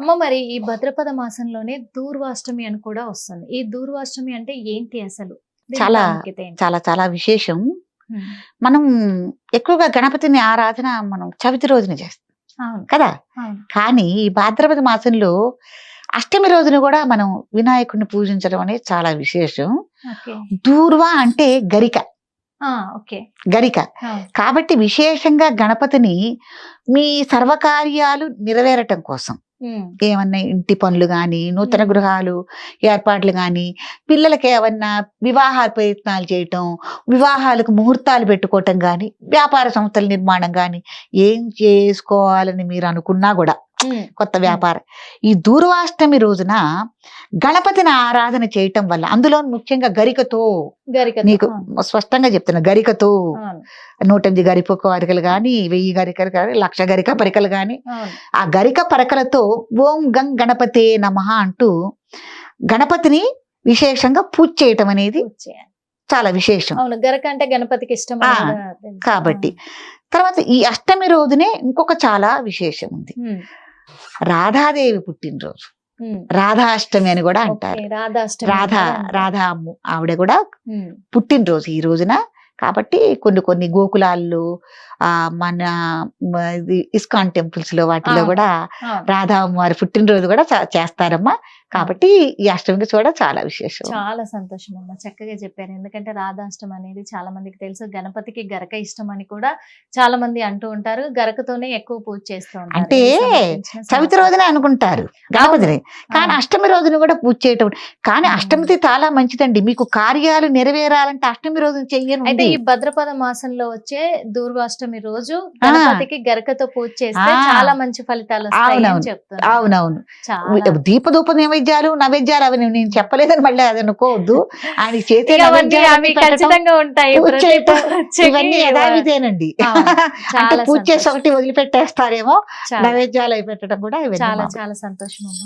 అమ్మ మరి ఈ భద్రపద మాసంలోనే దూర్వాష్టమి అని కూడా వస్తుంది. ఈ దూర్వాష్టమి అంటే ఏంటి అసలు? చాలా-? చాలా చాలా విశేషం. మనం ఎక్కువగా గణపతిని ఆరాధన మనం చవితి రోజున చేస్తాం కదా? కానీ ఈ భాద్రపద మాసంలో అష్టమి రోజున కూడా మనం వినాయకుడిని పూజించడం అనేది చాలా విశేషం. దూర్వ అంటే గరిక. గరిక. కాబట్టి విశేషంగా గణపతిని మీ సర్వకార్యాలు నెరవేరటం కోసం. ఏమన్నా ఇంటి పనులు కానీ నూతన. గృహాలు ఏర్పాట్లు కానీ పిల్లలకి ఏమన్నా వివాహ ప్రయత్నాలు చేయటం వివాహాలకు ముహూర్తాలు పెట్టుకోవటం కానీ వ్యాపార సంస్థల నిర్మాణం కానీ ఏం చేసుకోవాలని మీరు అనుకున్నా కూడా కొత్త వ్యాపారం. ఈ దూర్వాష్టమి రోజున గణపతిని ఆరాధన చేయటం వల్ల అందులో ముఖ్యంగా గరికతో నీకు స్పష్టంగా చెప్తున్నా గరికతో నూట ఎనిమిది గరిక పరికలు కానీ వెయ్యి గరికలు కానీ లక్ష గరిక పరికలు కానీ అవును, ఆ గరిక పరకలతో ఓం గం గణపతే నమః అంటూ గణపతిని విశేషంగా పూజ చేయటం అనేది. చాలా విశేషం. అవును గరక అంటే గణపతికి ఇష్టం. కాబట్టి తర్వాత ఈ అష్టమి రోజునే ఇంకొక చాలా విశేషం ఉంది. రాధాదేవి పుట్టినరోజు. రాధాష్టమి అని కూడా అంటారు. రాధా. రాధా అమ్ము ఆవిడ కూడా పుట్టినరోజు ఈ రోజున. కాబట్టి కొన్ని కొన్ని గోకులాల్లో ఆ మన ఇది ఇస్కాన్ టెంపుల్స్లో వాటిలో. కూడా అవును. రాధా అమ్మవారి పుట్టినరోజు కూడా చా- చేస్తారమ్మా. కాబట్టి ఈ అష్టమికి కూడా చాలా విశేషం. చాలా సంతోషం అమ్మ చక్కగా చెప్పారు. ఎందుకంటే రాధాష్టం అనేది చాలా మందికి తెలుసు. గణపతికి గరక ఇష్టం అని కూడా చాలా మంది అంటూ ఉంటారు. గరకతోనే ఎక్కువ పూజ చేస్తూ ఉంటారు. అంటే ఈ చవితి. రోజున అనుకుంటారు. గణపతిని. కానీ. అష్టమి రోజున కూడా పూజ చేయటం. కానీ. అష్టమిది చాలా మంచిదండి. మీకు కార్యాలు నెరవేరాలంటే అష్టమి రోజున చెయ్యను అయితే ఈ భద్రపద మాసంలో వచ్చే దూర్వాష్టమి రోజు గణపతికి గరకతో పూజ చేస్తే. చాలా మంచి ఫలితాలు అవునవును. దీపధూప నైవేద్యాలు నైవేద్యాలు అవి నేను చెప్పలేదని మళ్ళీ అది అనుకోవద్దు. ఆయన చేసే ఇవన్నీ యథావిధేనండి పూజ చేసి. ఒకటి వదిలిపెట్టేస్తారేమో నైవేద్యాలు అవి పెట్టడం కూడా చాలా. చాలా సంతోషం అమ్మ.